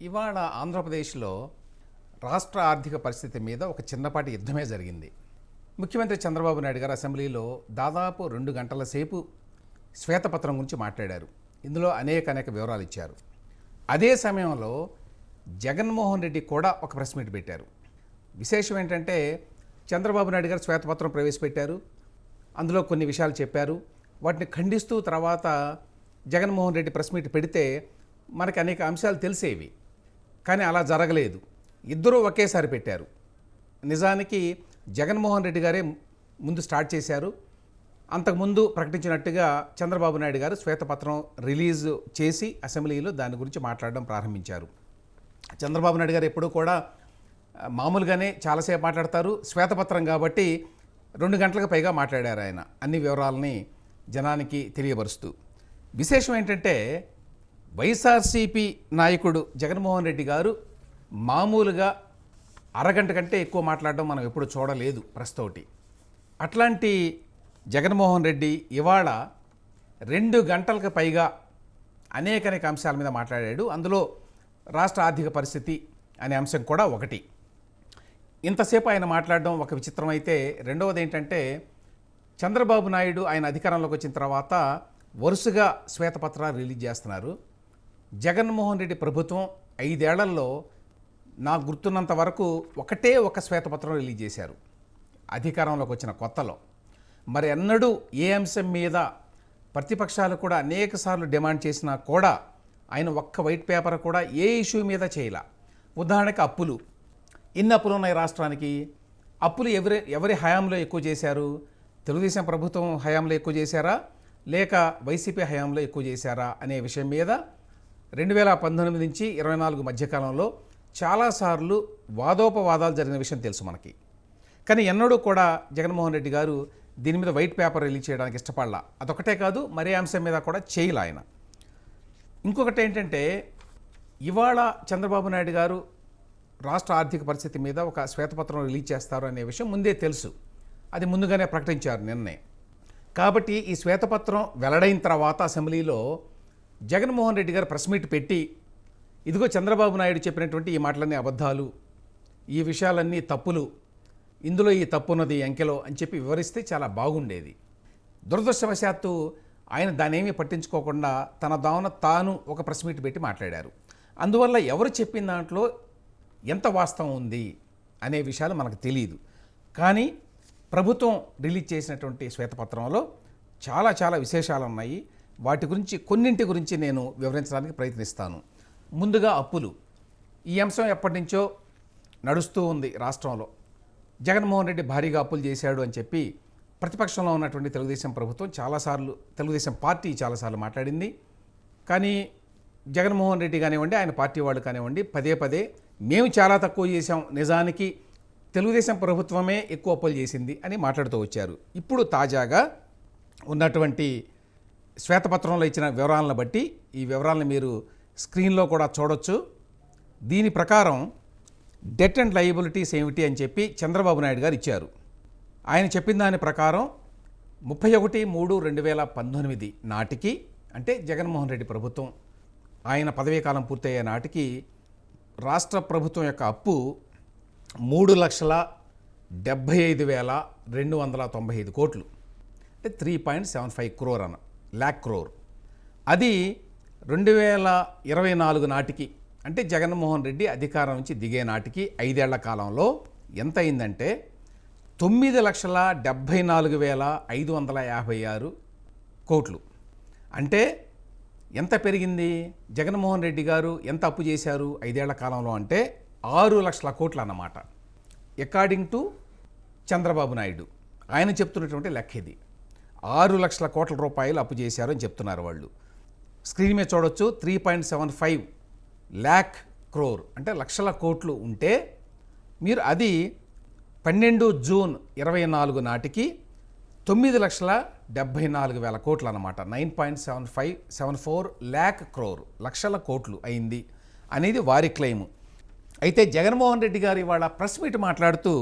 ఇవాళ ఆంధ్రప్రదేశ్లో రాష్ట్ర ఆర్థిక పరిస్థితి మీద ఒక చిన్నపాటి యుద్ధమే జరిగింది. ముఖ్యమంత్రి చంద్రబాబు నాయుడు గారు అసెంబ్లీలో దాదాపు రెండు గంటల సేపు శ్వేతపత్రం గురించి మాట్లాడారు. ఇందులో అనేక అనేక వివరాలు ఇచ్చారు. అదే సమయంలో జగన్మోహన్ రెడ్డి కూడా ఒక ప్రెస్ మీట్ పెట్టారు. విశేషం ఏంటంటే చంద్రబాబు నాయుడు గారు శ్వేతపత్రం ప్రవేశపెట్టారు. అందులో కొన్ని విషయాలు చెప్పారు. వాటిని ఖండిస్తూ తర్వాత జగన్మోహన్ రెడ్డి ప్రెస్ మీట్ పెడితే మనకి అనేక అంశాలు తెలిసేవి. కానీ అలా జరగలేదు. ఇద్దరూ ఒకేసారి పెట్టారు. నిజానికి జగన్మోహన్ రెడ్డి గారే ముందు స్టార్ట్ చేశారు. అంతకుముందు ప్రకటించినట్టుగా చంద్రబాబు నాయుడు గారు శ్వేతపత్రం రిలీజ్ చేసి అసెంబ్లీలో దాని గురించి మాట్లాడడం ప్రారంభించారు. చంద్రబాబు నాయుడు గారు ఎప్పుడూ కూడా మామూలుగానే చాలాసేపు మాట్లాడతారు. శ్వేతపత్రం కాబట్టి రెండు గంటలకు పైగా మాట్లాడారు ఆయన అన్ని వివరాలని జనానికి తెలియపరుస్తూ. విశేషం ఏంటంటే వైఎస్ఆర్సీపీ నాయకుడు జగన్మోహన్ రెడ్డి గారు మామూలుగా అరగంట కంటే ఎక్కువ మాట్లాడడం మనం ఎప్పుడు చూడలేదు ప్రస్తోటి. అట్లాంటి జగన్మోహన్ రెడ్డి ఇవాళ రెండు గంటలకు పైగా అనేక అనేక అంశాల మీద మాట్లాడాడు. అందులో రాష్ట్ర ఆర్థిక పరిస్థితి అనే అంశం కూడా ఒకటి. ఇంతసేపు ఆయన మాట్లాడడం ఒక విచిత్రం అయితే. రెండవది ఏంటంటే చంద్రబాబు నాయుడు ఆయన అధికారంలోకి వచ్చిన తర్వాత వరుసగా శ్వేతపత్రాలు రిలీజ్ చేస్తున్నారు. జగన్మోహన్ రెడ్డి ప్రభుత్వం ఐదేళ్ళలో నాకు గుర్తున్నంత వరకు ఒకటే ఒక శ్వేతపత్రం రిలీజ్ చేశారు. అధికారంలోకి వచ్చిన కొత్తలో. మరి ఎన్నడూ ఏ అంశం మీద ప్రతిపక్షాలు కూడా అనేక సార్లు డిమాండ్ చేసినా కూడా ఆయన ఒక్క వైట్ పేపర్ కూడా ఏ ఇష్యూ మీద చేయలే. ఉదాహరణకి అప్పులు. ఇన్ని అప్పులు ఉన్నాయి రాష్ట్రానికి? అప్పులు ఎవరి ఎవరి హయాంలో ఎక్కువ చేశారు? తెలుగుదేశం ప్రభుత్వం హయాంలో ఎక్కువ చేశారా? లేక వైసీపీ హయాంలో ఎక్కువ చేశారా? అనే విషయం మీద రెండు వేల పంతొమ్మిది నుంచి ఇరవై నాలుగు మధ్యకాలంలో చాలాసార్లు వాదోపవాదాలు జరిగిన విషయం తెలుసు మనకి. కానీ ఎన్నడూ కూడా జగన్మోహన్ రెడ్డి గారు దీని మీద వైట్ పేపర్ రిలీజ్ చేయడానికి ఇష్టపడలా. అదొకటే కాదు మరే అంశం మీద కూడా చేయలే ఆయన. ఇంకొకటి ఏంటంటే ఇవాళ చంద్రబాబు నాయుడు గారు రాష్ట్ర ఆర్థిక పరిస్థితి మీద ఒక శ్వేతపత్రం రిలీజ్ చేస్తారు అనే విషయం ముందే తెలుసు. అది ముందుగానే ప్రకటించారు నిన్నే. కాబట్టి ఈ శ్వేతపత్రం వెల్లడైన తర్వాత అసెంబ్లీలో జగన్మోహన్ రెడ్డి గారు ప్రెస్ మీట్ పెట్టి ఇదిగో చంద్రబాబు నాయుడు చెప్పినటువంటి ఈ మాటలన్నీ అబద్ధాలు ఈ విషయాలన్నీ తప్పులు ఇందులో ఈ తప్పు ఉన్నది అంకెలో అని చెప్పి వివరిస్తే చాలా బాగుండేది. దురదృష్టవశాత్తు ఆయన దానేమీ పట్టించుకోకుండా తన దావన తాను ఒక ప్రెస్ మీట్ పెట్టి మాట్లాడారు. అందువల్ల ఎవరు చెప్పిన దాంట్లో ఎంత వాస్తవం ఉంది అనే విషయాలు మనకు తెలియదు కానీ ప్రభుత్వం రిలీజ్ చేసినటువంటి శ్వేతపత్రంలో చాలా చాలా విశేషాలు ఉన్నాయి వాటి గురించి కొన్నింటి గురించి నేను వివరించడానికి ప్రయత్నిస్తాను. ముందుగా అప్పులు. ఈ అంశం ఎప్పటి నుంచో నడుస్తూ ఉంది రాష్ట్రంలో. జగన్మోహన్ రెడ్డి భారీగా అప్పులు చేశాడు అని చెప్పి ప్రతిపక్షంలో ఉన్నటువంటి తెలుగుదేశం ప్రభుత్వం చాలాసార్లు తెలుగుదేశం పార్టీ చాలాసార్లు మాట్లాడింది. కానీ జగన్మోహన్ రెడ్డి కానివ్వండి ఆయన పార్టీ వాళ్ళు కానివ్వండి పదే పదే మేము చాలా తక్కువ చేశాం నిజానికి తెలుగుదేశం ప్రభుత్వమే ఎక్కువ అప్పులు చేసింది అని మాట్లాడుతూ వచ్చారు. ఇప్పుడు తాజాగా ఉన్నటువంటి శ్వేతపత్రంలో ఇచ్చిన వివరాలను బట్టి ఈ వివరాలను మీరు స్క్రీన్లో కూడా చూడొచ్చు. దీని ప్రకారం డెట్ అండ్ లయబిలిటీస్ ఏమిటి అని చెప్పి చంద్రబాబు నాయుడు గారు ఇచ్చారు. ఆయన చెప్పిన దాని ప్రకారం ముప్పై ఒకటి మూడు రెండు వేల పంతొమ్మిది నాటికి అంటే జగన్మోహన్ రెడ్డి ప్రభుత్వం ఆయన పదవీ కాలం పూర్తయ్యే నాటికి రాష్ట్ర ప్రభుత్వం యొక్క అప్పు మూడు లక్షల డెబ్భై ఐదు వేల రెండు వందల తొంభై ఐదు కోట్లు. అంటే three point seven five crore అన్న. ల్యాక్ క్రోర్ అది రెండు వేల ఇరవై నాలుగు నాటికి అంటే జగన్మోహన్ రెడ్డి అధికారం నుంచి దిగే నాటికి ఐదేళ్ళ కాలంలో ఎంత అయిందంటే తొమ్మిది లక్షల డెబ్భై నాలుగు వేల ఐదు వందల యాభై ఆరు కోట్లు. అంటే ఎంత పెరిగింది? జగన్మోహన్ రెడ్డి గారు ఎంత అప్పు చేశారు ఐదేళ్ళ కాలంలో అంటే ఆరు లక్షల కోట్లు అన్నమాట. According to Chandrababu Naidu. ఆయన చెప్తున్నటువంటి లెక్క ఇది. ఆరు లక్షల కోట్ల రూపాయలు అప్పు చేశారు అని చెప్తున్నారు వాళ్ళు. స్క్రీన్ మీద చూడొచ్చు three point seven five lakh crore. అంటే లక్షల కోట్లు ఉంటే మీరు అది పన్నెండు జూన్ ఇరవై నాలుగు నాటికి తొమ్మిది లక్షల డెబ్భై నాలుగు వేల కోట్లు అనమాట nine point seven five seven four lakh crore. లక్షల కోట్లు అయింది అనేది వారి క్లెయిము. అయితే జగన్మోహన్ రెడ్డి గారు ఇవాళ ప్రెస్ మీట్ మాట్లాడుతూ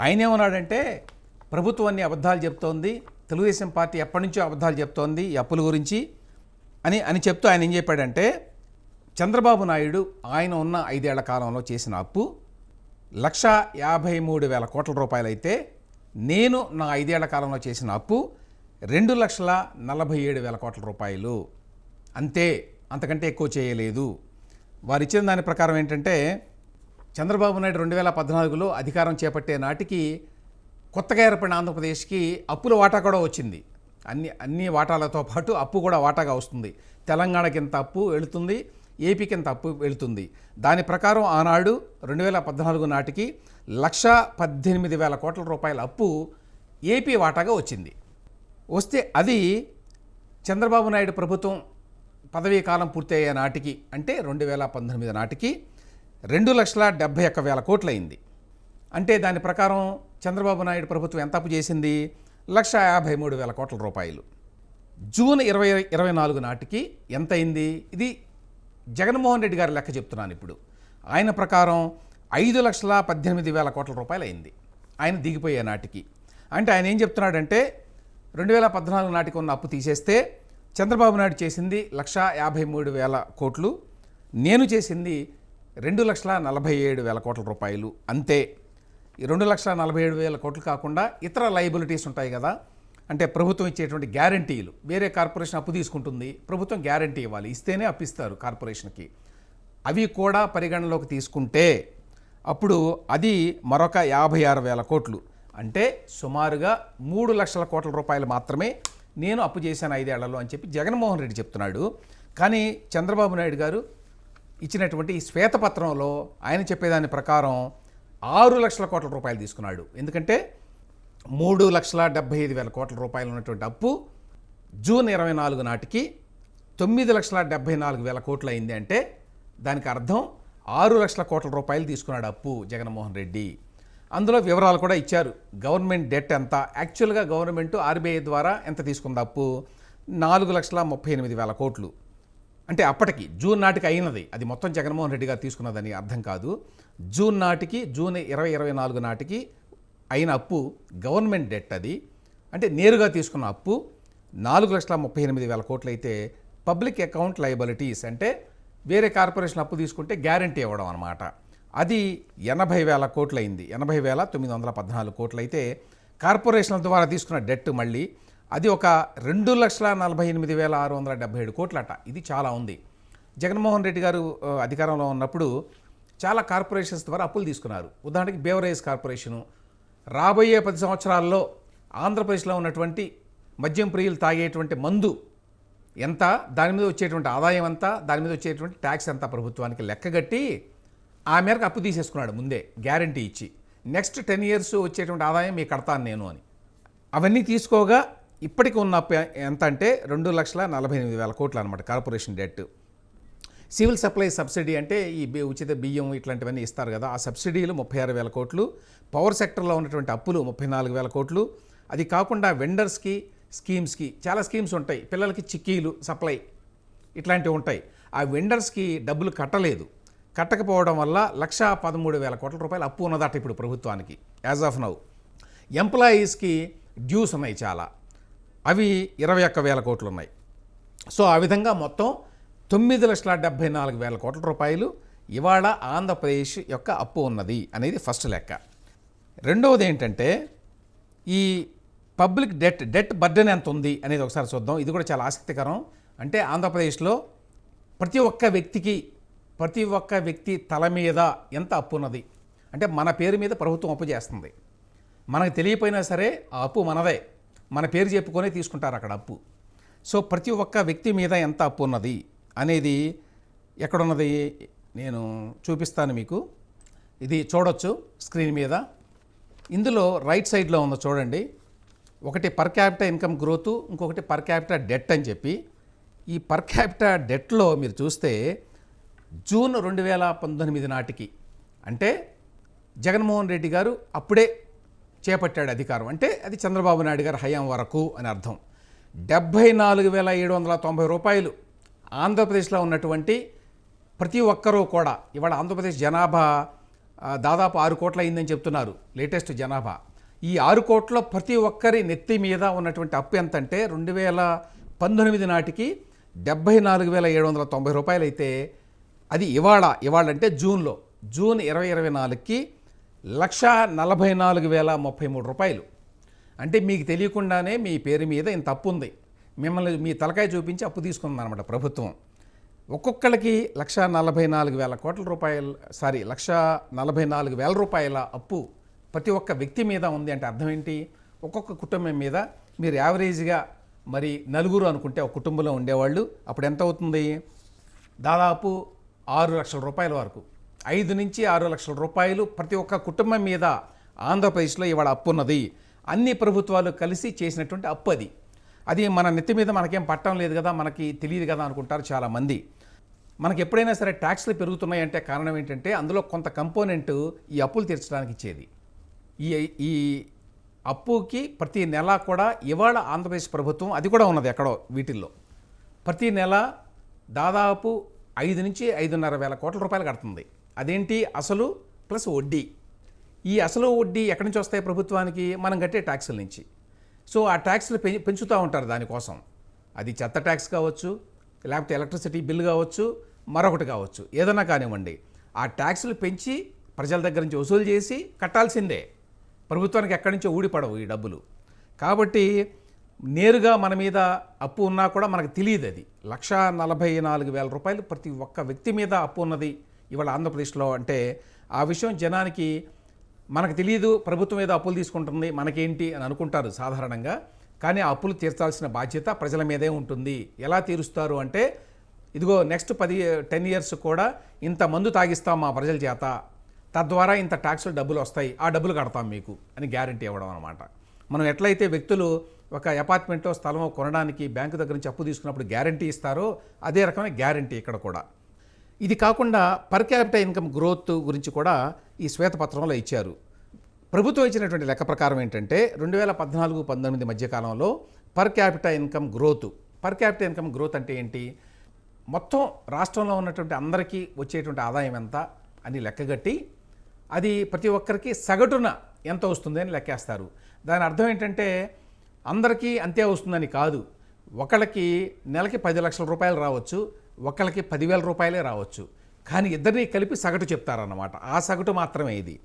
ఆయన ఏమన్నాడంటే ప్రభుత్వాన్ని అబద్ధాలు చెప్తోంది తెలుగుదేశం పార్టీ ఎప్పటి నుంచో అబద్ధాలు చెప్తోంది ఈ అప్పుల గురించి అని అని చెప్తూ ఆయన ఏం చెప్పాడంటే చంద్రబాబు నాయుడు ఆయన ఉన్న ఐదేళ్ళ కాలంలో చేసిన అప్పు లక్ష యాభై మూడు వేల కోట్ల రూపాయలైతే నేను నా ఐదేళ్ళ కాలంలో చేసిన అప్పు రెండు లక్షల నలభై ఏడు వేల కోట్ల రూపాయలు. అంతే అంతకంటే ఎక్కువ చేయలేదు. వారు ఇచ్చిన దాని ప్రకారం ఏంటంటే చంద్రబాబు నాయుడు రెండు వేల పద్నాలుగులో అధికారం చేపట్టే నాటికి కొత్తగా ఏర్పడిన ఆంధ్రప్రదేశ్కి అప్పుల వాటా కూడా వచ్చింది. అన్ని అన్ని వాటాలతో పాటు అప్పు కూడా వాటాగా వస్తుంది. తెలంగాణకి ఇంత అప్పు వెళుతుంది? ఏపీకి ఇంత అప్పు వెళుతుంది? దాని ప్రకారం ఆనాడు రెండు వేల పద్నాలుగు నాటికి లక్ష పద్దెనిమిది వేల కోట్ల రూపాయల అప్పు ఏపీ వాటాగా వచ్చింది. వస్తే అది చంద్రబాబు నాయుడు ప్రభుత్వం పదవీ కాలం పూర్తయ్యే నాటికి అంటే రెండు వేల పంతొమ్మిది నాటికి రెండు లక్షల డెబ్భై ఒక్క వేల కోట్లయింది. అంటే దాని ప్రకారం చంద్రబాబు నాయుడు ప్రభుత్వం ఎంత అప్పు చేసింది? లక్ష యాభై మూడు వేల కోట్ల రూపాయలు. జూన్ ఇరవై ఇరవై నాలుగు నాటికి ఎంత అయింది? ఇది జగన్మోహన్ రెడ్డి గారి లెక్క చెప్తున్నాను ఇప్పుడు. ఆయన ప్రకారం ఐదు లక్షల పద్దెనిమిది వేల కోట్ల రూపాయలు అయింది. ఆయన దిగిపోయే నాటికి. అంటే ఆయన ఏం చెప్తున్నాడంటే రెండు వేల పద్నాలుగు నాటికి ఉన్న అప్పు తీసేస్తే చంద్రబాబు నాయుడు చేసింది లక్ష యాభై మూడు వేల కోట్లు. నేను చేసింది రెండు లక్షల నలభై ఏడు వేల కోట్ల రూపాయలు. అంతే. రెండు లక్షల నలభై ఏడు వేల కోట్లు కాకుండా ఇతర లైబిలిటీస్ ఉంటాయి కదా. అంటే ప్రభుత్వం ఇచ్చేటువంటి గ్యారంటీలు. వేరే కార్పొరేషన్ అప్పు తీసుకుంటుంది. ప్రభుత్వం గ్యారంటీ ఇవ్వాలి. ఇస్తేనే అప్పిస్తారు కార్పొరేషన్కి. అవి కూడా పరిగణలోకి తీసుకుంటే అప్పుడు అది మరొక యాభై ఆరు వేల కోట్లు. అంటే సుమారుగా మూడు లక్షల కోట్ల రూపాయలు మాత్రమే నేను అప్పు చేశాను ఐదేళ్ళలో అని చెప్పి జగన్మోహన్ రెడ్డి చెప్తున్నాడు. కానీ చంద్రబాబు నాయుడు గారు ఇచ్చినటువంటి ఈ శ్వేతపత్రంలో ఆయన చెప్పేదాని ప్రకారం ఆరు లక్షల కోట్ల రూపాయలు తీసుకున్నాడు. ఎందుకంటే మూడు లక్షల డెబ్బై ఐదు వేల కోట్ల రూపాయలు ఉన్నటువంటి అప్పు జూన్ ఇరవై నాలుగు నాటికి తొమ్మిది లక్షల డెబ్బై నాలుగు వేల కోట్లు అయింది అంటే దానికి అర్థం ఆరు లక్షల కోట్ల రూపాయలు తీసుకున్నాడు అప్పు జగన్మోహన్ రెడ్డి. అందులో వివరాలు కూడా ఇచ్చారు. గవర్నమెంట్ డెట్ ఎంత? యాక్చువల్గా గవర్నమెంట్ ఆర్బీఐ ద్వారా ఎంత తీసుకుంది అప్పు? నాలుగు లక్షల ముప్పై ఎనిమిది వేల కోట్లు. అంటే అప్పటికి జూన్ నాటికి అయినది. అది మొత్తం జగన్మోహన్ రెడ్డి గారు తీసుకున్నదని అర్థం కాదు. జూన్ నాటికి జూన్ ఇరవై ఇరవై నాలుగు నాటికి అయిన అప్పు గవర్నమెంట్ డెట్ అది. అంటే నేరుగా తీసుకున్న అప్పు నాలుగు లక్షల ముప్పై ఎనిమిది వేల కోట్లు అయితే పబ్లిక్ అకౌంట్ లయబిలిటీస్ అంటే వేరే కార్పొరేషన్ అప్పు తీసుకుంటే గ్యారంటీ ఇవ్వడం అనమాట అది ఎనభై వేల కోట్లు అయింది. ఎనభై వేల తొమ్మిది వందల పద్నాలుగు కోట్లు అయితే కార్పొరేషన్ల ద్వారా తీసుకున్న డెట్ మళ్ళీ అది ఒక రెండు లక్షల నలభై ఎనిమిది వేల ఆరు వందల డెబ్బై ఏడు కోట్లట. ఇది చాలా ఉంది. జగన్మోహన్ రెడ్డి గారు అధికారంలో ఉన్నప్పుడు చాలా కార్పొరేషన్స్ ద్వారా అప్పులు తీసుకున్నారు. ఉదాహరణకి బేవరేజ్ కార్పొరేషను. రాబోయే పది సంవత్సరాల్లో ఆంధ్రప్రదేశ్లో ఉన్నటువంటి మద్యం ప్రియులు తాగేటువంటి మందు ఎంత దాని మీద వచ్చేటువంటి ఆదాయం ఎంత దాని మీద వచ్చేటువంటి ట్యాక్స్ ఎంత ప్రభుత్వానికి లెక్కగట్టి ఆ మేరకు అప్పు తీసేసుకున్నాడు ముందే గ్యారంటీ ఇచ్చి. నెక్స్ట్ టెన్ ఇయర్స్ వచ్చేటువంటి ఆదాయం మీకు కడతాను నేను అని. అవన్నీ తీసుకోగా ఇప్పటికి ఉన్న అప్పు ఎంత అంటే రెండు లక్షల నలభై ఎనిమిది వేల కోట్లు అనమాట corporation debt. Civil supply subsidy అంటే ఈ ఉచిత బియ్యం ఇట్లాంటివన్నీ ఇస్తారు కదా ఆ సబ్సిడీలు ముప్పై ఆరు వేల కోట్లు పవర్ సెక్టర్లో ఉన్నటువంటి అప్పులు ముప్పై నాలుగు వేల కోట్లు. అది కాకుండా వెండర్స్కి స్కీమ్స్కి చాలా స్కీమ్స్ ఉంటాయి. పిల్లలకి చిక్కీలు సప్లై ఇట్లాంటివి ఉంటాయి. ఆ వెండర్స్కి డబ్బులు కట్టలేదు. కట్టకపోవడం వల్ల లక్ష పదమూడు వేల కోట్ల రూపాయలు అప్పు ఉన్నదట ఇప్పుడు ప్రభుత్వానికి యాజ్ ఆఫ్ నౌ. ఎంప్లాయీస్కి డ్యూస్ ఉన్నాయి చాలా. అవి ఇరవై ఒక్క వేల కోట్లు ఉన్నాయి. సో ఆ విధంగా మొత్తం తొమ్మిది లక్షల డెబ్బై నాలుగు వేల కోట్ల రూపాయలు ఇవాళ ఆంధ్రప్రదేశ్ యొక్క అప్పు ఉన్నది అనేది ఫస్ట్ లెక్క. రెండవది ఏంటంటే ఈ పబ్లిక్ డెట్ డెట్ బర్డెన్ ఎంత ఉంది అనేది ఒకసారి చూద్దాం. ఇది కూడా చాలా ఆసక్తికరం. అంటే ఆంధ్రప్రదేశ్లో ప్రతి ఒక్క వ్యక్తికి ప్రతి ఒక్క వ్యక్తి తల మీద ఎంత అప్పు ఉన్నది? అంటే మన పేరు మీద ప్రభుత్వం అప్పు చేస్తుంది. మనకు తెలియపోయినా సరే ఆ అప్పు మనదే. మన పేరు చెప్పుకొని తీసుకుంటారు అక్కడ అప్పు. సో ప్రతి ఒక్క వ్యక్తి మీద ఎంత అప్పు ఉన్నది? అనేది ఎక్కడున్నది నేను చూపిస్తాను మీకు. ఇది చూడొచ్చు స్క్రీన్ మీద. ఇందులో రైట్ సైడ్లో ఉందో చూడండి. ఒకటి పర్ క్యాపిటా ఇన్కమ్ గ్రోత్ ఇంకొకటి పర్ క్యాపిటా డెట్ అని చెప్పి. ఈ పర్ క్యాపిటా డెట్లో మీరు చూస్తే జూన్ రెండు వేల పంతొమ్మిది నాటికి అంటే జగన్మోహన్ రెడ్డి గారు అప్పుడే చేపట్టాడు అధికారం. అంటే అది చంద్రబాబు నాయుడు గారు హయాం వరకు అని అర్థం. డెబ్భై నాలుగు వేల ఏడు వందల తొంభై రూపాయలు ఆంధ్రప్రదేశ్లో ఉన్నటువంటి ప్రతి ఒక్కరూ కూడా ఇవాళ ఆంధ్రప్రదేశ్ జనాభా దాదాపు ఆరు కోట్ల అయిందని చెప్తున్నారు లేటెస్ట్ జనాభా. ఈ ఆరు కోట్ల ప్రతి ఒక్కరి నెత్తి మీద ఉన్నటువంటి అప్పు ఎంత అంటే రెండు వేల పంతొమ్మిది నాటికి డెబ్బై నాలుగు వేల ఏడు వందల తొంభై రూపాయలు అయితే అది ఇవాళ ఇవాళ అంటే జూన్లో. జూన్ ఇరవై ఇరవై నాలుగుకి లక్ష నలభై నాలుగు వేల ముప్పై మూడు రూపాయలు. అంటే మీకు తెలియకుండానే మీ పేరు మీద ఇంత అప్పు ఉంది. మిమ్మల్ని మీ తలకాయ చూపించి అప్పు తీసుకుందన్నమాట ప్రభుత్వం. ఒక్కొక్కరికి లక్ష నలభై నాలుగు వేల కోట్ల రూపాయలు సారీ లక్ష నలభై నాలుగు వేల రూపాయల అప్పు ప్రతి ఒక్క వ్యక్తి మీద ఉంది అంటే అర్థం ఏంటి? ఒక్కొక్క కుటుంబం మీద మీరు యావరేజ్గా మరి నలుగురు అనుకుంటే ఒక కుటుంబంలో ఉండేవాళ్ళు అప్పుడు ఎంత అవుతుంది? దాదాపు ఆరు లక్షల రూపాయల వరకు. ఐదు నుంచి ఆరు లక్షల రూపాయలు ప్రతి ఒక్క కుటుంబం మీద ఆంధ్రప్రదేశ్లో ఇవాళ అప్పు ఉన్నది అన్ని ప్రభుత్వాలు కలిసి చేసినటువంటి అప్పు అది. అది మన నెత్తి మీద మనకేం పట్టడం లేదు కదా మనకి తెలియదు కదా అనుకుంటారు చాలామంది. మనకి ఎప్పుడైనా సరే ట్యాక్స్లు పెరుగుతున్నాయంటే కారణం ఏంటంటే అందులో కొంత కంపోనెంట్ ఈ అప్పులు తీర్చడానికి ఇచ్చేది. ఈ ఈ అప్పుకి ప్రతి నెల కూడా ఇవాళ ఆంధ్రప్రదేశ్ ప్రభుత్వం అది కూడా ఉన్నది ఎక్కడో వీటిల్లో ప్రతి నెల దాదాపు ఐదు నుంచి ఐదున్నర వేల కోట్ల రూపాయలు కడుతుంది. అదేంటి? అసలు ప్లస్ వడ్డీ. ఈ అసలు వడ్డీ ఎక్కడి నుంచి వస్తాయి ప్రభుత్వానికి? మనం కట్టే ట్యాక్సుల నుంచి. సో ఆ ట్యాక్స్లు పెం పెంచుతూ ఉంటారు దానికోసం అది చెత్త ట్యాక్స్ కావచ్చు లేకపోతే ఎలక్ట్రిసిటీ బిల్ కావచ్చు మరొకటి కావచ్చు ఏదైనా కానివ్వండి. ఆ ట్యాక్స్లు పెంచి ప్రజల దగ్గర నుంచి వసూలు చేసి కట్టాల్సిందే. ప్రభుత్వానికి ఎక్కడి నుంచో ఊడిపడవు ఈ డబ్బులు. కాబట్టి నేరుగా మన మీద అప్పు ఉన్నా కూడా మనకు తెలియదు అది. లక్ష నలభై నాలుగు వేల రూపాయలు ప్రతి ఒక్క వ్యక్తి మీద అప్పు ఉన్నది ఇవాళ ఆంధ్రప్రదేశ్లో. అంటే ఆ విషయం జనానికి మనకు తెలియదు ప్రభుత్వం ఏదో అప్పులు తీసుకుంటుంది మనకేంటి అని అనుకుంటారు సాధారణంగా. కానీ ఆ అప్పులు తీర్చాల్సిన బాధ్యత ప్రజల మీదే ఉంటుంది. ఎలా తీరుస్తారు అంటే ఇదిగో నెక్స్ట్ పది టెన్ ఇయర్స్ కూడా ఇంత మందు తాగిస్తాం మా ప్రజల చేత. తద్వారా ఇంత ట్యాక్సులు డబ్బులు వస్తాయి. ఆ డబ్బులు కడతాం మీకు అని గ్యారంటీ ఇవ్వడం అనమాట మనం ఎట్లయితే వ్యక్తులు ఒక అపార్ట్మెంటో స్థలమో కొనడానికి బ్యాంకు దగ్గర నుంచి అప్పు తీసుకున్నప్పుడు గ్యారంటీ ఇస్తారో అదే రకమైన గ్యారంటీ ఇక్కడ కూడా. ఇది కాకుండా పర్ క్యాపిటల్ ఇన్కమ్ గ్రోత్ గురించి కూడా ఈ శ్వేతపత్రంలో ఇచ్చారు. ప్రభుత్వం ఇచ్చినటువంటి లెక్క ప్రకారం ఏంటంటే రెండు వేల పద్నాలుగు పంతొమ్మిది మధ్యకాలంలో per capital income growth per capital income growth అంటే ఏంటి? మొత్తం రాష్ట్రంలో ఉన్నటువంటి అందరికీ వచ్చేటువంటి ఆదాయం ఎంత అని లెక్కగట్టి అది ప్రతి ఒక్కరికి సగటున ఎంత వస్తుంది అని లెక్కేస్తారు. దాని అర్థం ఏంటంటే అందరికీ అంతే వస్తుందని కాదు ఒకళ్ళకి నెలకి పది లక్షల రూపాయలు రావచ్చు ఒకళ్ళకి పదివేల రూపాయలే రావచ్చు. కానీ ఇద్దరిని కలిపి సగటు చెప్తారన్నమాట. ఆ సగటు మాత్రమే ఇది.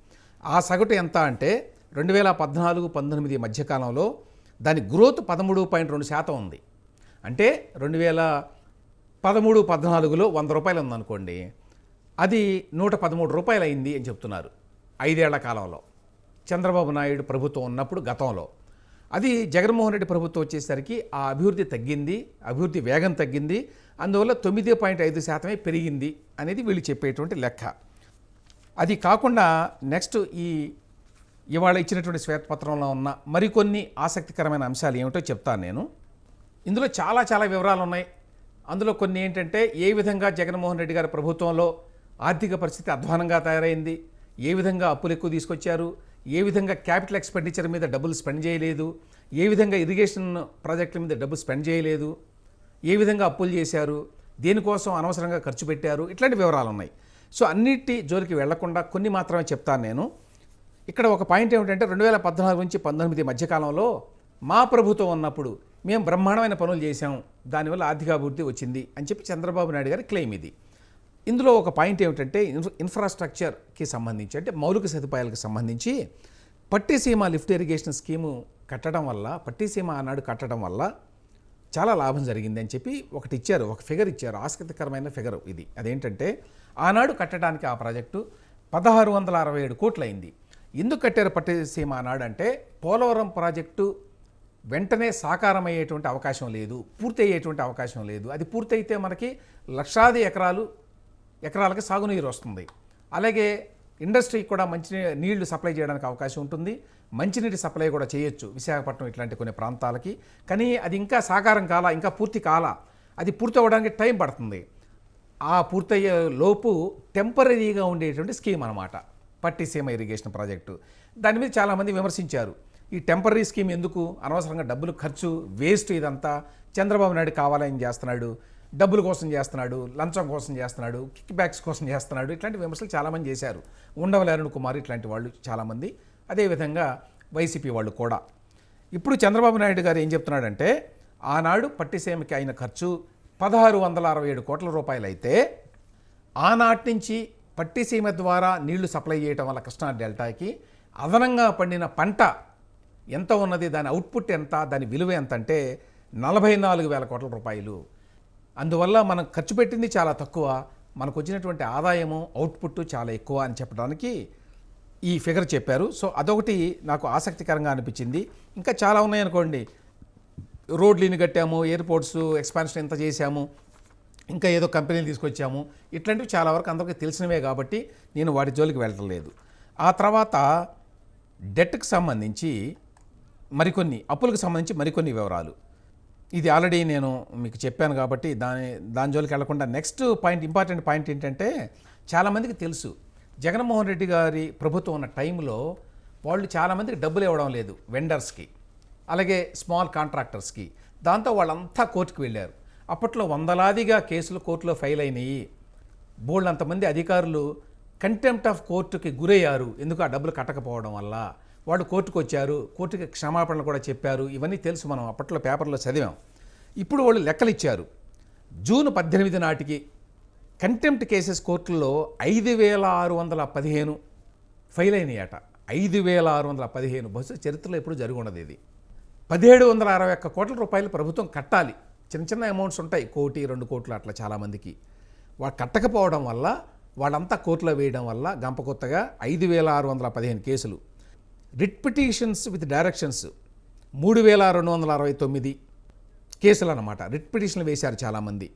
ఆ సగటు ఎంత అంటే రెండు వేల పద్నాలుగు పంతొమ్మిది మధ్యకాలంలో దాని గ్రోత్ పదమూడు పాయింట్ రెండు శాతం ఉంది. అంటే రెండు వేల పదమూడు పద్నాలుగులో వంద రూపాయలు ఉందనుకోండి. అది నూట పదమూడు రూపాయలు అయింది అని చెప్తున్నారు ఐదేళ్ళ కాలంలో. చంద్రబాబు నాయుడు ప్రభుత్వం ఉన్నప్పుడు గతంలో. అది జగన్మోహన్ రెడ్డి ప్రభుత్వం వచ్చేసరికి ఆ అభివృద్ధి తగ్గింది అభివృద్ధి వేగం తగ్గింది అందువల్ల తొమ్మిది పాయింట్ ఐదు శాతమే పెరిగింది అనేది వీళ్ళు చెప్పేటువంటి లెక్క. అది కాకుండా నెక్స్ట్ ఈ ఇవాళ ఇచ్చినటువంటి శ్వేతపత్రంలో ఉన్న మరికొన్ని ఆసక్తికరమైన అంశాలు ఏమిటో చెప్తాను నేను. ఇందులో చాలా చాలా వివరాలు ఉన్నాయి అందులో కొన్ని ఏంటంటే ఏ విధంగా జగన్మోహన్ రెడ్డి గారి ప్రభుత్వంలో ఆర్థిక పరిస్థితి అధ్వానంగా తయారైంది? ఏ విధంగా అప్పులు ఎక్కువ తీసుకొచ్చారు? ఏ విధంగా క్యాపిటల్ ఎక్స్పెండిచర్ మీద డబ్బులు స్పెండ్ చేయలేదు? ఏ విధంగా ఇరిగేషన్ ప్రాజెక్టుల మీద డబ్బు స్పెండ్ చేయలేదు? ఏ విధంగా అప్పులు చేశారు దేనికోసం అనవసరంగా ఖర్చు పెట్టారు ఇట్లాంటి వివరాలు ఉన్నాయి సో అన్నిటి జోలికి వెళ్ళకుండా కొన్ని మాత్రమే చెప్తాను నేను. ఇక్కడ ఒక పాయింట్ ఏమిటంటే రెండు వేల పద్నాలుగు నుంచి పంతొమ్మిది మధ్యకాలంలో మా ప్రభుత్వం ఉన్నప్పుడు మేము బ్రహ్మాండమైన పనులు చేశాం. దానివల్ల ఆర్థికాభివృద్ధి వచ్చింది అని చెప్పి చంద్రబాబు నాయుడు గారి క్లెయిమ్ ఇది. ఇందులో ఒక పాయింట్ ఏమిటంటే ఇన్ఫ్రాస్ట్రక్చర్కి సంబంధించి అంటే మౌలిక సదుపాయాలకు సంబంధించి పట్టిసీమ లిఫ్ట్ ఇరిగేషన్ స్కీము కట్టడం వల్ల పట్టిసీమ ఆనాడు కట్టడం వల్ల చాలా లాభం జరిగింది అని చెప్పి ఒకటి ఇచ్చారు ఒక ఫిగర్ ఇచ్చారు ఆసక్తికరమైన ఫిగర్ ఇది. అదేంటంటే ఆనాడు కట్టడానికి ఆ ప్రాజెక్టు పదహారు వందల అరవై ఏడు కోట్లయింది. ఎందుకు కట్టారు పట్టిసీమ ఆనాడు అంటే పోలవరం ప్రాజెక్టు వెంటనే సాకారం అయ్యేటువంటి అవకాశం లేదు పూర్తి అయ్యేటువంటి అవకాశం లేదు. అది పూర్తయితే మనకి లక్షాది ఎకరాలు ఎకరాలకి సాగునీరు వస్తుంది. అలాగే ఇండస్ట్రీకి కూడా మంచి నీళ్ళు సప్లై చేయడానికి అవకాశం ఉంటుంది. మంచినీటి సప్లై కూడా చేయొచ్చు. విశాఖపట్నం ఇట్లాంటి కొన్ని ప్రాంతాలకి. కానీ అది ఇంకా సాకారం కాల ఇంకా పూర్తి కాల. అది పూర్తి అవ్వడానికి టైం పడుతుంది. ఆ పూర్తయ్యే లోపు టెంపరీగా ఉండేటువంటి స్కీమ్ అనమాట పట్టిసీమ ఇరిగేషన్ ప్రాజెక్టు. దాని మీద చాలామంది విమర్శించారు. ఈ టెంపరీ స్కీమ్ ఎందుకు? అనవసరంగా డబ్బులు ఖర్చు వేస్ట్ ఇదంతా. చంద్రబాబు నాయుడు కావాలని చేస్తున్నాడు? డబ్బుల కోసం చేస్తున్నాడు? లంచం కోసం చేస్తున్నాడు? కిక్ బ్యాక్స్ కోసం చేస్తున్నాడు? ఇట్లాంటి విమర్శలు చాలామంది చేశారు. ఉండవల్లి కుమార్ ఇట్లాంటి వాళ్ళు చాలామంది అదేవిధంగా వైసీపీ వాళ్ళు కూడా. ఇప్పుడు చంద్రబాబు నాయుడు గారు ఏం చెప్తున్నాడంటే ఆనాడు పట్టిసీమకి అయిన ఖర్చు పదహారు వందల అరవై ఏడు కోట్ల రూపాయలు అయితే ఆనాటి నుంచి పట్టిసీమ ద్వారా నీళ్ళు సప్లై చేయటం వల్ల కృష్ణా డెల్టాకి అదనంగా పండిన పంట ఎంత ఉన్నది దాని అవుట్పుట్ ఎంత దాని విలువ ఎంత అంటే నలభై నాలుగు వేల కోట్ల రూపాయలు. అందువల్ల మనం ఖర్చు పెట్టింది చాలా తక్కువ మనకు వచ్చినటువంటి ఆదాయము అవుట్పుట్ చాలా ఎక్కువ అని చెప్పడానికి ఈ ఫిగర్ చెప్పారు. సో అదొకటి నాకు ఆసక్తికరంగా అనిపించింది. ఇంకా చాలా ఉన్నాయనుకోండి. రోడ్లు కట్టాము ఎయిర్పోర్ట్స్ ఎక్స్పాన్షన్ ఎంత చేశాము ఇంకా ఏదో కంపెనీలు తీసుకొచ్చాము. ఇట్లాంటివి చాలా వరకు అందరికీ తెలిసినవే కాబట్టి నేను వాటి జోలికి వెళ్ళటం లేదు. ఆ తర్వాత డెట్కి సంబంధించి మరికొన్ని అప్పులకు సంబంధించి మరికొన్ని వివరాలు. ఇది ఆల్రెడీ నేను మీకు చెప్పాను కాబట్టి దాని దాని జోలికి వెళ్ళకుండా నెక్స్ట్ పాయింట్ ఇంపార్టెంట్ పాయింట్ ఏంటంటే చాలామందికి తెలుసు. జగన్మోహన్ రెడ్డి గారి ప్రభుత్వం ఉన్న టైంలో వాళ్ళు చాలామందికి డబ్బులు ఇవ్వడం లేదు వెండర్స్కి అలాగే స్మాల్ కాంట్రాక్టర్స్కి. దాంతో వాళ్ళంతా కోర్టుకు వెళ్ళారు. అప్పట్లో వందలాదిగా కేసులు కోర్టులో ఫైల్ అయినాయి. బోళ్ళంతమంది అధికారులు కంటెంప్ట్ ఆఫ్ కోర్టుకి గురయ్యారు. ఎందుకు ఆ డబ్బులు కట్టకపోవడం వల్ల? వాళ్ళు కోర్టుకు వచ్చారు. కోర్టుకి క్షమాపణలు కూడా చెప్పారు. ఇవన్నీ తెలుసు మనం అప్పట్లో పేపర్లో చదివాం. ఇప్పుడు వాళ్ళు లెక్కలు ఇచ్చారు జూన్ పద్దెనిమిది నాటికి కంటెంప్ట్ కేసెస్ కోర్టుల్లో ఐదు వేల ఆరు వందల పదిహేను ఫైల్ అయినాయట ఐదు వేల ఆరు వందల పదిహేను. బస్సు చరిత్రలో ఎప్పుడు జరిగి ఉండదు ఇది. పదిహేడు వందల అరవై ఒక్క కోట్ల రూపాయలు ప్రభుత్వం కట్టాలి. చిన్న చిన్న అమౌంట్స్ ఉంటాయి. కోటి రెండు కోట్లు అట్లా చాలామందికి. వాళ్ళు కట్టకపోవడం వల్ల వాళ్ళంతా కోర్టులో వేయడం వల్ల గంప కొత్తగా ఐదు వేల ఆరు వందల పదిహేను కేసులు. రిట్ పిటిషన్స్ విత్ డైరెక్షన్స్ మూడు వేల రెండు వందల అరవై తొమ్మిది కేసులు అన్నమాట. రిట్ పిటిషన్లు వేశారు చాలామంది.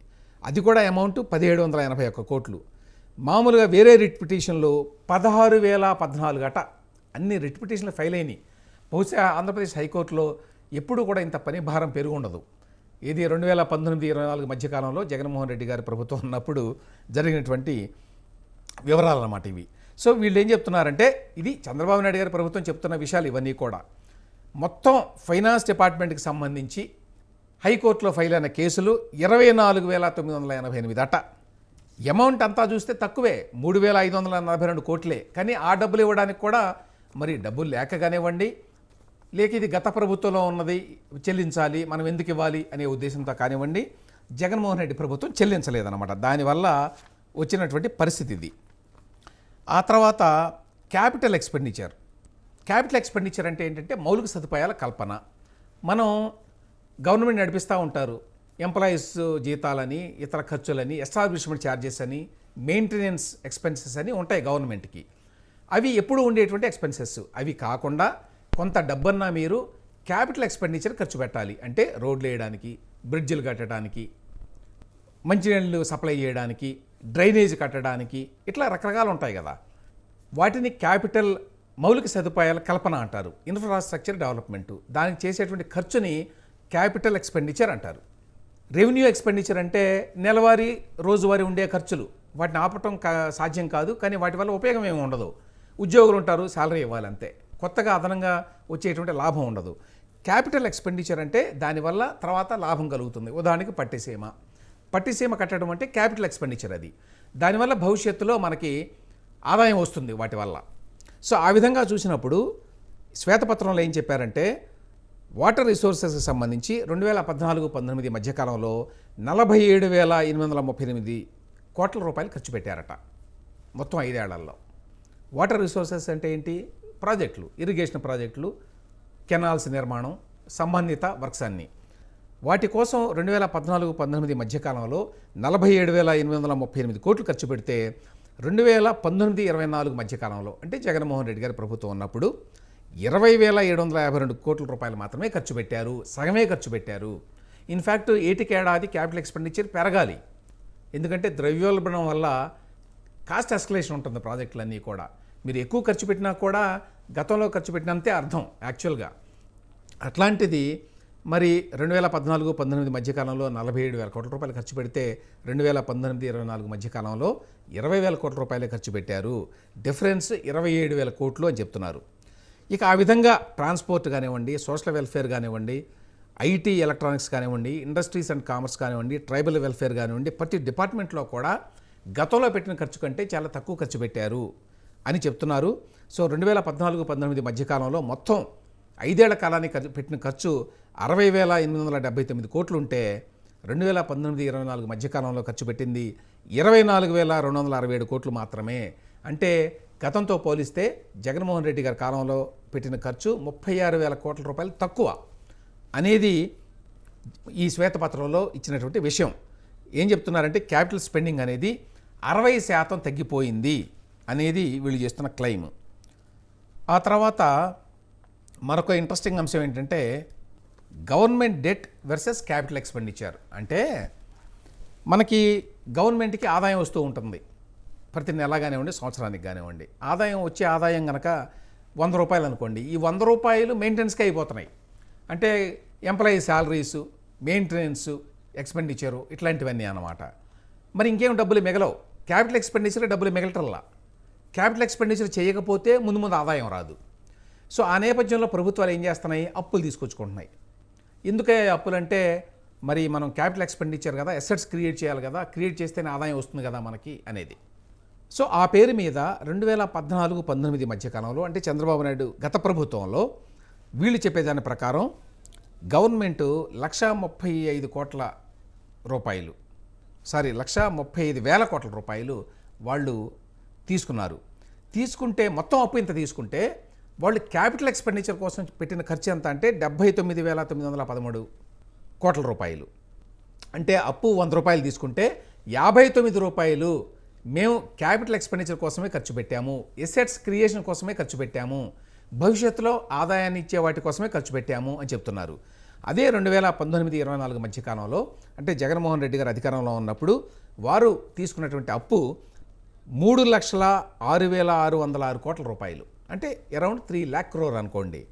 అది కూడా అమౌంట్ పదిహేడు వందల ఎనభై ఒక్క కోట్లు. మామూలుగా వేరే రిట్ పిటిషన్లో పదహారు వేల పద్నాలుగు అట. అన్ని రిట్ పిటిషన్లు ఫైల్ అయినాయి. బహుశా ఆంధ్రప్రదేశ్ హైకోర్టులో ఎప్పుడు కూడా ఇంత పని భారం పెరుగుండదు. ఇది రెండు వేల పంతొమ్మిది ఇరవై నాలుగు మధ్యకాలంలో జగన్మోహన్ రెడ్డి గారి ప్రభుత్వం ఉన్నప్పుడు జరిగినటువంటి వివరాలు అన్నమాట ఇవి. సో వీళ్ళు ఏం చెప్తున్నారంటే ఇది చంద్రబాబు నాయుడు గారి ప్రభుత్వం చెప్తున్న విషయాలు ఇవన్నీ కూడా. మొత్తం ఫైనాన్స్ డిపార్ట్మెంట్కి సంబంధించి హైకోర్టులో ఫైల్ అయిన కేసులు ఇరవై నాలుగు వేల తొమ్మిది వందల ఎనభై ఎనిమిది అట. అమౌంట్ అంతా చూస్తే తక్కువే మూడు వేల ఐదు వందల నలభై రెండు కోట్లే. కానీ ఆ డబ్బులు ఇవ్వడానికి కూడా మరి డబ్బులు లేక కానివ్వండి లేక ఇది గత ప్రభుత్వంలో ఉన్నది చెల్లించాలి మనం ఎందుకు ఇవ్వాలి అనే ఉద్దేశంతో కానివ్వండి జగన్మోహన్ రెడ్డి ప్రభుత్వం చెల్లించలేదన్నమాట. దానివల్ల వచ్చినటువంటి పరిస్థితి ఇది. ఆ తర్వాత క్యాపిటల్ ఎక్స్పెండిచర్. క్యాపిటల్ ఎక్స్పెండిచర్ అంటే ఏంటంటే మౌలిక సదుపాయాల కల్పన. మనం గవర్నమెంట్ నడిపిస్తూ ఉంటారు. ఎంప్లాయీస్ జీతాలని ఇతర ఖర్చులని ఎస్టాబ్లిష్మెంట్ ఛార్జెస్ అని మెయింటెనెన్స్ ఎక్స్పెన్సెస్ అని ఉంటాయి గవర్నమెంట్కి. అవి ఎప్పుడు ఉండేటువంటి ఎక్స్పెన్సెస్? అవి కాకుండా కొంత డబ్బన్నా మీరు క్యాపిటల్ ఎక్స్పెండిచర్ ఖర్చు పెట్టాలి. అంటే రోడ్లు వేయడానికి బ్రిడ్జిలు కట్టడానికి మంచినీళ్ళు సప్లై చేయడానికి డ్రైనేజ్ కట్టడానికి ఇట్లా రకరకాలు ఉంటాయి కదా. వాటిని క్యాపిటల్ మౌలిక సదుపాయాల కల్పన అంటారు. Infrastructure development. దానికి చేసేటువంటి ఖర్చుని క్యాపిటల్ ఎక్స్పెండిచర్ అంటారు. రెవెన్యూ ఎక్స్పెండిచర్ అంటే నెలవారీ రోజువారీ ఉండే ఖర్చులు. వాటిని ఆపటం కా- సాధ్యం కాదు కానీ వాటి వల్ల ఉపయోగం ఏమి ఉండదు. ఉద్యోగులు ఉంటారు శాలరీ ఇవ్వాలంతే. కొత్తగా అదనంగా వచ్చేటువంటి లాభం ఉండదు. క్యాపిటల్ ఎక్స్పెండిచర్ అంటే దానివల్ల తర్వాత లాభం కలుగుతుంది. ఉదాహరణకి పట్టిసీమ పట్టిసీమ కట్టడం అంటే క్యాపిటల్ ఎక్స్పెండిచర్ అది. దానివల్ల భవిష్యత్తులో మనకి ఆదాయం వస్తుంది వాటి వల్ల. సో ఆ విధంగా చూసినప్పుడు శ్వేతపత్రంలో ఏం చెప్పారంటే వాటర్ రిసోర్సెస్కి సంబంధించి రెండు వేల పద్నాలుగు పంతొమ్మిది మధ్యకాలంలో నలభై ఏడు వేల ఎనిమిది వందల ముప్పై ఎనిమిది కోట్ల రూపాయలు ఖర్చు పెట్టారట. మొత్తం ఐదేళ్ళలో. వాటర్ రిసోర్సెస్ అంటే ఏంటి? ప్రాజెక్టులు ఇరిగేషన్ ప్రాజెక్టులు కెనాల్స్ నిర్మాణం సంబంధిత వర్క్స్ అన్నీ. వాటి కోసం రెండు వేల పద్నాలుగు పంతొమ్మిది మధ్యకాలంలో నలభై ఏడు వేల ఎనిమిది వందల ముప్పై ఎనిమిది కోట్లు ఖర్చు పెడితే రెండు వేల పంతొమ్మిది ఇరవై నాలుగు మధ్యకాలంలో అంటే జగన్మోహన్ రెడ్డి గారి ప్రభుత్వం ఉన్నప్పుడు ఇరవై వేల ఏడు వందల యాభై రెండు కోట్ల రూపాయలు మాత్రమే ఖర్చు పెట్టారు. సగమే ఖర్చు పెట్టారు. ఇన్ఫ్యాక్ట్ ఏటికేడాది క్యాపిటల్ ఎక్స్పెండిచర్ పెరగాలి. ఎందుకంటే ద్రవ్యోల్బణం వల్ల కాస్ట్ ఎస్కలేషన్ ఉంటుంది ప్రాజెక్టులన్నీ కూడా. మీరు ఎక్కువ ఖర్చు పెట్టినా కూడా గతంలో ఖర్చు పెట్టినంతే అర్థం యాక్చువల్గా. అట్లాంటిది మరి రెండు వేల పద్నాలుగు పంతొమ్మిది మధ్యకాలంలో నలభై ఏడు వేల కోట్ల రూపాయలు ఖర్చు పెడితే రెండు వేల పంతొమ్మిది ఇరవై నాలుగు మధ్యకాలంలో ఇరవై వేల కోట్ల రూపాయలే ఖర్చు పెట్టారు. డిఫరెన్స్ ఇరవై ఏడు వేల కోట్లు అని చెప్తున్నారు. ఇక ఆ విధంగా ట్రాన్స్పోర్ట్ కానివ్వండి సోషల్ వెల్ఫేర్ కానివ్వండి ఐటీ ఎలక్ట్రానిక్స్ కానివ్వండి ఇండస్ట్రీస్ అండ్ కామర్స్ కానివ్వండి ట్రైబల్ వెల్ఫేర్ కానివ్వండి ప్రతి డిపార్ట్మెంట్లో కూడా గతంలో పెట్టిన ఖర్చు కంటే చాలా తక్కువ ఖర్చు పెట్టారు అని చెప్తున్నారు. సో రెండు వేల పద్నాలుగు పంతొమ్మిది మధ్యకాలంలో మొత్తం ఐదేళ్ళ కాలానికి ఖర్చు పెట్టిన ఖర్చు అరవై వేల ఎనిమిది వందల డెబ్బై తొమ్మిది కోట్లు ఉంటే రెండు వేల పంతొమ్మిది ఇరవై నాలుగు మధ్యకాలంలో ఖర్చు పెట్టింది ఇరవై నాలుగు వేల రెండు వందల అరవై ఏడు కోట్లు మాత్రమే. అంటే గతంతో పోలిస్తే జగన్మోహన్ రెడ్డి గారి కాలంలో పెట్టిన ఖర్చు ముప్పై ఆరు వేల కోట్ల రూపాయలు తక్కువ అనేది ఈ శ్వేతపత్రంలో ఇచ్చినటువంటి విషయం. ఏం చెప్తున్నారంటే క్యాపిటల్ స్పెండింగ్ అనేది అరవై శాతం తగ్గిపోయింది అనేది వీళ్ళు చేస్తున్న క్లెయిమ్. ఆ తర్వాత మరొక ఇంట్రెస్టింగ్ అంశం ఏంటంటే government debt versus capital expenditure. అంటే మనకి గవర్నమెంట్కి ఆదాయం వస్తూ ఉంటుంది. ప్రతి నెల కానివ్వండి సంవత్సరానికి కానివ్వండి. ఆదాయం వచ్చే ఆదాయం కనుక వంద రూపాయలు అనుకోండి ఈ వంద రూపాయలు మెయింటెనెన్స్కి అయిపోతున్నాయి. అంటే ఎంప్లాయీ శాలరీసు మెయింటెనెన్స్ ఎక్స్పెండిచరు ఇట్లాంటివన్నీ అన్నమాట. మరి ఇంకేం డబ్బులు మిగలవు? క్యాపిటల్ ఎక్స్పెండిచర్ డబ్బులు మిగలటల్లా? క్యాపిటల్ ఎక్స్పెండిచర్ చేయకపోతే ముందు ముందు ఆదాయం రాదు. సో ఆ నేపథ్యంలో ప్రభుత్వాలు ఏం చేస్తున్నాయి? అప్పులు తీసుకొచ్చుకుంటున్నాయి. ఎందుకే అప్పులంటే మరి మనం క్యాపిటల్ ఎక్స్పెండిచర్ కదా అసెట్స్ క్రియేట్ చేయాలి కదా క్రియేట్ చేస్తేనే ఆదాయం వస్తుంది కదా మనకి అనేది. సో ఆ పేరు మీద రెండు వేల పద్నాలుగు పంతొమ్మిది మధ్యకాలంలో అంటే చంద్రబాబు నాయుడు గత ప్రభుత్వంలో వీళ్ళు చెప్పేదాని ప్రకారం గవర్నమెంట్ లక్ష ముప్పై ఐదు కోట్ల రూపాయలు సారీ లక్ష ముప్పై ఐదు వేల కోట్ల రూపాయలు వాళ్ళు తీసుకున్నారు. తీసుకుంటే మొత్తం అప్పు ఇంత తీసుకుంటే వాళ్ళు క్యాపిటల్ ఎక్స్పెండిచర్ కోసం పెట్టిన ఖర్చు ఎంత అంటే డెబ్బై తొమ్మిది వేల తొమ్మిది వందల పదమూడు కోట్ల రూపాయలు. అంటే అప్పు వంద రూపాయలు తీసుకుంటే యాభై తొమ్మిది రూపాయలు మేము క్యాపిటల్ ఎక్స్పెండిచర్ కోసమే ఖర్చు పెట్టాము. ఎసెట్స్ క్రియేషన్ కోసమే ఖర్చు పెట్టాము. భవిష్యత్తులో ఆదాయాన్ని ఇచ్చే వాటి కోసమే ఖర్చు పెట్టాము అని చెప్తున్నారు. అదే రెండు వేల పంతొమ్మిది ఇరవై నాలుగు మధ్యకాలంలో అంటే జగన్మోహన్ రెడ్డి గారు అధికారంలో ఉన్నప్పుడు వారు తీసుకున్నటువంటి అప్పు మూడు లక్షల ఆరు వేల ఆరు వందల ఆరు కోట్ల రూపాయలు. అంటే అరౌండ్ త్రీ ల్యాక్ క్రోర్ అనుకోండి.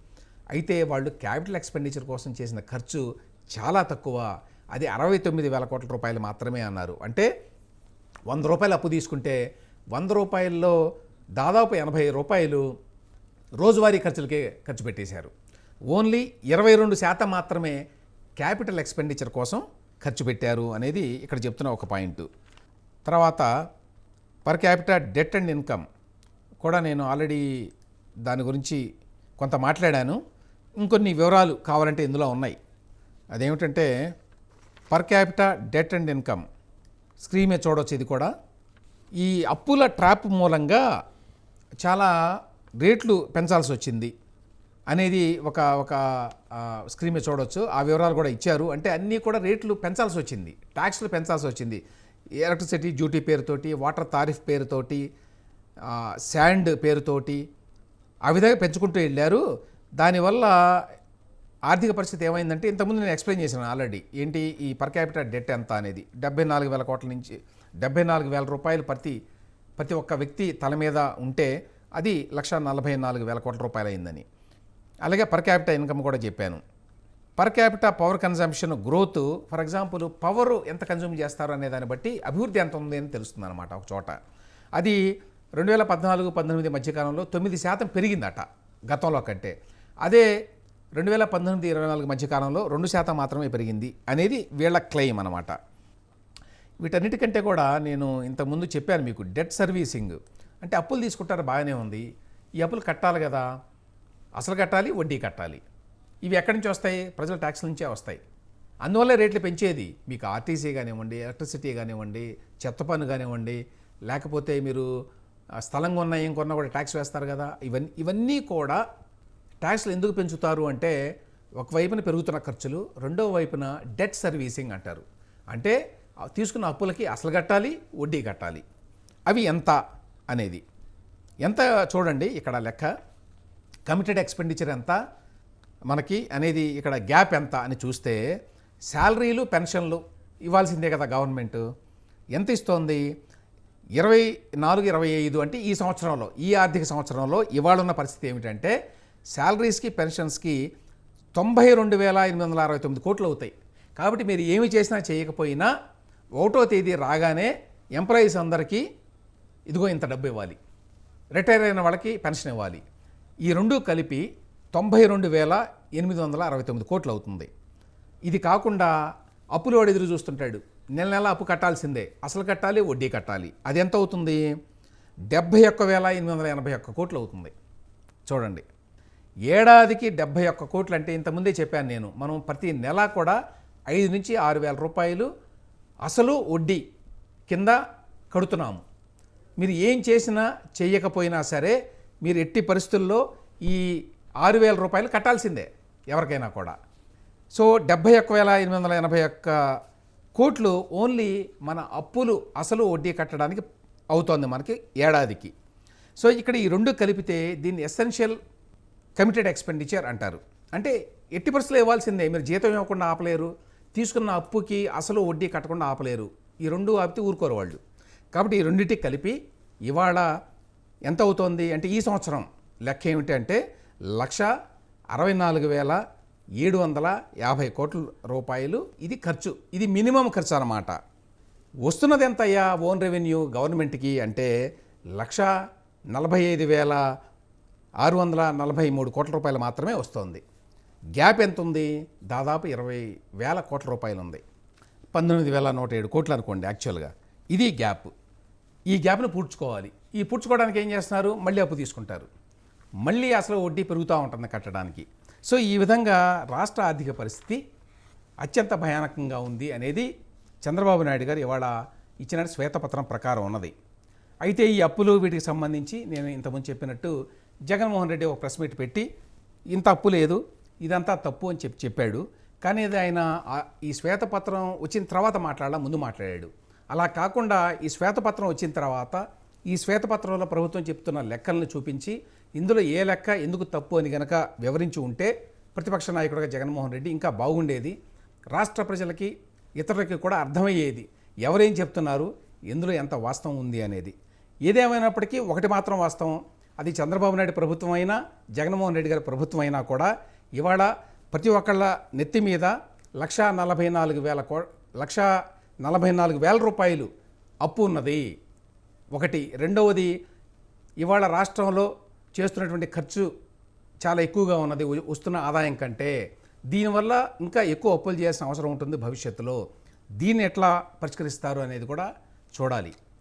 అయితే వాళ్ళు క్యాపిటల్ ఎక్స్పెండిచర్ కోసం చేసిన ఖర్చు చాలా తక్కువ. అది అరవై తొమ్మిది వేల కోట్ల రూపాయలు మాత్రమే అన్నారు. అంటే వంద రూపాయలు అప్పు తీసుకుంటే వంద రూపాయల్లో దాదాపు ఎనభై రూపాయలు రోజువారీ ఖర్చులకే ఖర్చు పెట్టేశారు. ఓన్లీ ఇరవై రెండు శాతం మాత్రమే క్యాపిటల్ ఎక్స్పెండిచర్ కోసం ఖర్చు పెట్టారు అనేది ఇక్కడ చెప్తున్న ఒక పాయింట్. తర్వాత per capital debt and income కూడా నేను ఆల్రెడీ దాని గురించి కొంత మాట్లాడాను. ఇంకొన్ని వివరాలు కావాలంటే ఇందులో ఉన్నాయి. అదేమిటంటే per capital debt and income screen మీద చూడవచ్చు ఇది కూడా. ఈ అప్పుల ట్రాప్ మూలంగా చాలా రేట్లు పెంచాల్సి వచ్చింది. అనేది ఒక ఒక స్క్రీన్ మీద చూడవచ్చు ఆ వివరాలు కూడా ఇచ్చారు. అంటే అన్నీ కూడా రేట్లు పెంచాల్సి వచ్చింది. ట్యాక్స్లు పెంచాల్సి వచ్చింది. ఎలక్ట్రిసిటీ డ్యూటీ పేరుతోటి వాటర్ తారిఫ్ పేరుతోటి శాండ్ పేరుతోటి ఆ విధంగా పెంచుకుంటూ వెళ్ళారు. దానివల్ల ఆర్థిక పరిస్థితి ఏమైందంటే ఇంతకుముందు నేను ఎక్స్ప్లెయిన్ చేశాను ఆల్రెడీ. ఏంటి ఈ పర్ క్యాపిటల్ డెట్ ఎంత అనేది? డెబ్బై నాలుగు వేల కోట్ల నుంచి డెబ్బై నాలుగు వేల రూపాయలు ప్రతి ప్రతి ఒక్క వ్యక్తి తల మీద ఉంటే అది లక్ష నలభై నాలుగు వేల కోట్ల రూపాయలు అయిందని. అలాగే పర్ క్యాపిటల్ ఇన్కమ్ కూడా చెప్పాను. Per capital power consumption growth for example power ఎంత కన్జ్యూమ్ చేస్తారు అనే దాన్ని బట్టి అభివృద్ధి ఎంత ఉంది అని తెలుస్తుంది అనమాట ఒక చోట. అది రెండు వేల పద్నాలుగు పంతొమ్మిది మధ్యకాలంలో తొమ్మిది శాతం పెరిగిందట గతంలో కంటే. అదే రెండు వేల పంతొమ్మిది ఇరవై నాలుగు మధ్యకాలంలో రెండు శాతం మాత్రమే పెరిగింది అనేది వీళ్ళ క్లెయిమ్ అనమాట వీటన్నిటికంటే కూడా నేను ఇంతకుముందు చెప్పాను మీకు డెట్ సర్వీసింగ్. అంటే అప్పులు తీసుకుంటారు బాగానే ఉంది. ఈ అప్పులు కట్టాలి కదా. అసలు కట్టాలి వడ్డీ కట్టాలి. ఇవి ఎక్కడి నుంచి వస్తాయి? ప్రజల ట్యాక్స్ నుంచే వస్తాయి. అందువల్ల రేట్లు పెంచేది. మీకు ఆర్టీసీ కానివ్వండి ఎలక్ట్రిసిటీ కానివ్వండి చెత్త పన్ను కానివ్వండి లేకపోతే మీరు స్థలంగా స్థలం కొన్నా ఏం కొన్నా కూడా ట్యాక్స్ వేస్తారు కదా. ఇవన్నీ ఇవన్నీ కూడా ట్యాక్స్లు ఎందుకు పెంచుతారు అంటే ఒకవైపున పెరుగుతున్న ఖర్చులు రెండో వైపున డెట్ సర్వీసింగ్ అంటారు. అంటే తీసుకున్న అప్పులకి అసలు కట్టాలి వడ్డీ కట్టాలి. అవి ఎంత అనేది. ఎంత చూడండి ఇక్కడ లెక్క. కమిటెడ్ ఎక్స్పెండిచర్ ఎంత? మనకి అనేది ఇక్కడ గ్యాప్ ఎంత అని చూస్తే శాలరీలు పెన్షన్లు ఇవ్వాల్సిందే కదా గవర్నమెంట్. ఎంత ఇస్తోంది? ఇరవై నాలుగు ఇరవై ఐదు అంటే ఈ సంవత్సరంలో ఈ ఆర్థిక సంవత్సరంలో ఇవాళ ఉన్న పరిస్థితి ఏమిటంటే శాలరీస్కి పెన్షన్స్కి తొంభై రెండు వేల ఎనిమిది వందల అరవై తొమ్మిది కోట్లు అవుతాయి. కాబట్టి మీరు ఏమి చేసినా చేయకపోయినా ఒకటో తేదీ రాగానే ఎంప్లాయీస్ అందరికీ ఇదిగో ఇంత డబ్బు ఇవ్వాలి. రిటైర్ అయిన వాళ్ళకి పెన్షన్ ఇవ్వాలి. ఈ రెండు కలిపి తొంభై రెండు వేల ఎనిమిది వందల అరవై తొమ్మిది కోట్లు అవుతుంది. ఇది కాకుండా అప్పులు వాడు ఎదురు చూస్తుంటాడు. నెల నెల అప్పు కట్టాల్సిందే. అసలు కట్టాలి వడ్డీ కట్టాలి. అది ఎంత అవుతుంది? డెబ్భై ఒక్క వేల ఎనిమిది వందల ఎనభై ఒక్క కోట్లు అవుతుంది. చూడండి. ఏడాదికి డెబ్భై ఒక్క కోట్లు అంటే ఇంతకుముందే చెప్పాను నేను. మనం ప్రతి నెల కూడా ఐదు నుంచి ఆరు వేల రూపాయలు అసలు వడ్డీ కింద కడుతున్నాము. మీరు ఏం చేసినా చేయకపోయినా సరే మీరు ఎట్టి పరిస్థితుల్లో ఈ ఆరు వేల రూపాయలు కట్టాల్సిందే ఎవరికైనా కూడా. సో డెబ్భై ఒక్క వేల ఎనిమిది వందల ఎనభై ఒక్క కోట్లు ఓన్లీ మన అప్పులు అసలు వడ్డీ కట్టడానికి అవుతోంది మనకి ఏడాదికి. సో ఇక్కడ ఈ రెండు కలిపితే దీన్ని ఎసెన్షియల్ కమిటెడ్ ఎక్స్పెండిచర్ అంటారు. అంటే ఎట్టి పరిస్థితులు ఇవ్వాల్సిందే మీరు జీతం ఇవ్వకుండా ఆపలేరు తీసుకున్న అప్పుకి అసలు వడ్డీ కట్టకుండా ఆపలేరు. ఈ రెండు ఆపితే ఊరుకోరు వాళ్ళు. కాబట్టి ఈ రెండింటికి కలిపి ఇవాళ ఎంత అవుతోంది అంటే ఈ సంవత్సరం లెక్క ఏమిటి అంటే లక్ష అరవై నాలుగు వేల ఏడు వందల యాభై కోట్ల రూపాయలు ఇది ఖర్చు. ఇది మినిమం ఖర్చు అన్నమాట. వస్తున్నది ఎంత అయ్యా ఓన్ రెవెన్యూ గవర్నమెంట్కి అంటే లక్ష నలభై ఐదు వేల ఆరు వందల నలభై మూడు కోట్ల రూపాయలు మాత్రమే వస్తుంది. గ్యాప్ ఎంత ఉంది దాదాపు ఇరవై వేల కోట్ల రూపాయలు ఉంది పంతొమ్మిది వేల నూట ఏడు కోట్లు అనుకోండి యాక్చువల్గా. ఇది గ్యాప్. ఈ గ్యాప్ను పూడ్చుకోవాలి. ఈ పూడ్చుకోవడానికి ఏం చేస్తున్నారు? మళ్ళీ అప్పు తీసుకుంటారు. మళ్ళీ అసలు వడ్డీ పెరుగుతూ ఉంటుంది కట్టడానికి. సో ఈ విధంగా రాష్ట్ర ఆర్థిక పరిస్థితి అత్యంత భయానకంగా ఉంది అనేది చంద్రబాబు నాయుడు గారు ఇవాళ ఇచ్చిన శ్వేతపత్రం ప్రకారం ఉన్నది. అయితే ఈ అప్పులు వీటికి సంబంధించి నేను ఇంతకుముందు చెప్పినట్టు జగన్మోహన్ రెడ్డి ఒక ప్రెస్ మీట్ పెట్టి ఇంత అప్పు లేదు ఇదంతా తప్పు అని చెప్పి చెప్పాడు. కానీ ఇది ఆయన ఈ శ్వేతపత్రం వచ్చిన తర్వాత మాట్లాడాల ముందు మాట్లాడాడు. అలా కాకుండా ఈ శ్వేతపత్రం వచ్చిన తర్వాత ఈ శ్వేతపత్రంలో ప్రభుత్వం చెప్తున్న లెక్కలను చూపించి ఇందులో ఏ లెక్క ఎందుకు తప్పు అని గనక వివరించి ఉంటే ప్రతిపక్ష నాయకుడిగా జగన్మోహన్ రెడ్డి ఇంకా బాగుండేది. రాష్ట్ర ప్రజలకి ఇతరులకి కూడా అర్థమయ్యేది. ఎవరేం చెప్తున్నారు ఎందులో ఎంత వాస్తవం ఉంది అనేది. ఏదేమైనప్పటికీ ఒకటి మాత్రం వాస్తవం అది చంద్రబాబు నాయుడు ప్రభుత్వం అయినా జగన్మోహన్ రెడ్డి గారి ప్రభుత్వం అయినా కూడా ఇవాళ ప్రతి ఒక్కళ్ళ నెత్తి మీద లక్ష నలభై నాలుగు వేల కో లక్ష నలభై నాలుగు వేల రూపాయలు అప్పు ఉన్నది. ఒకటి. రెండవది ఇవాళ రాష్ట్రంలో చేస్తున్నటువంటి ఖర్చు చాలా ఎక్కువగా ఉన్నది వస్తున్న ఆదాయం కంటే. దీనివల్ల ఇంకా ఎక్కువ అప్పులు చేయాల్సిన అవసరం ఉంటుంది భవిష్యత్తులో. దీన్ని ఎట్లా పరిష్కరిస్తారు అనేది కూడా చూడాలి.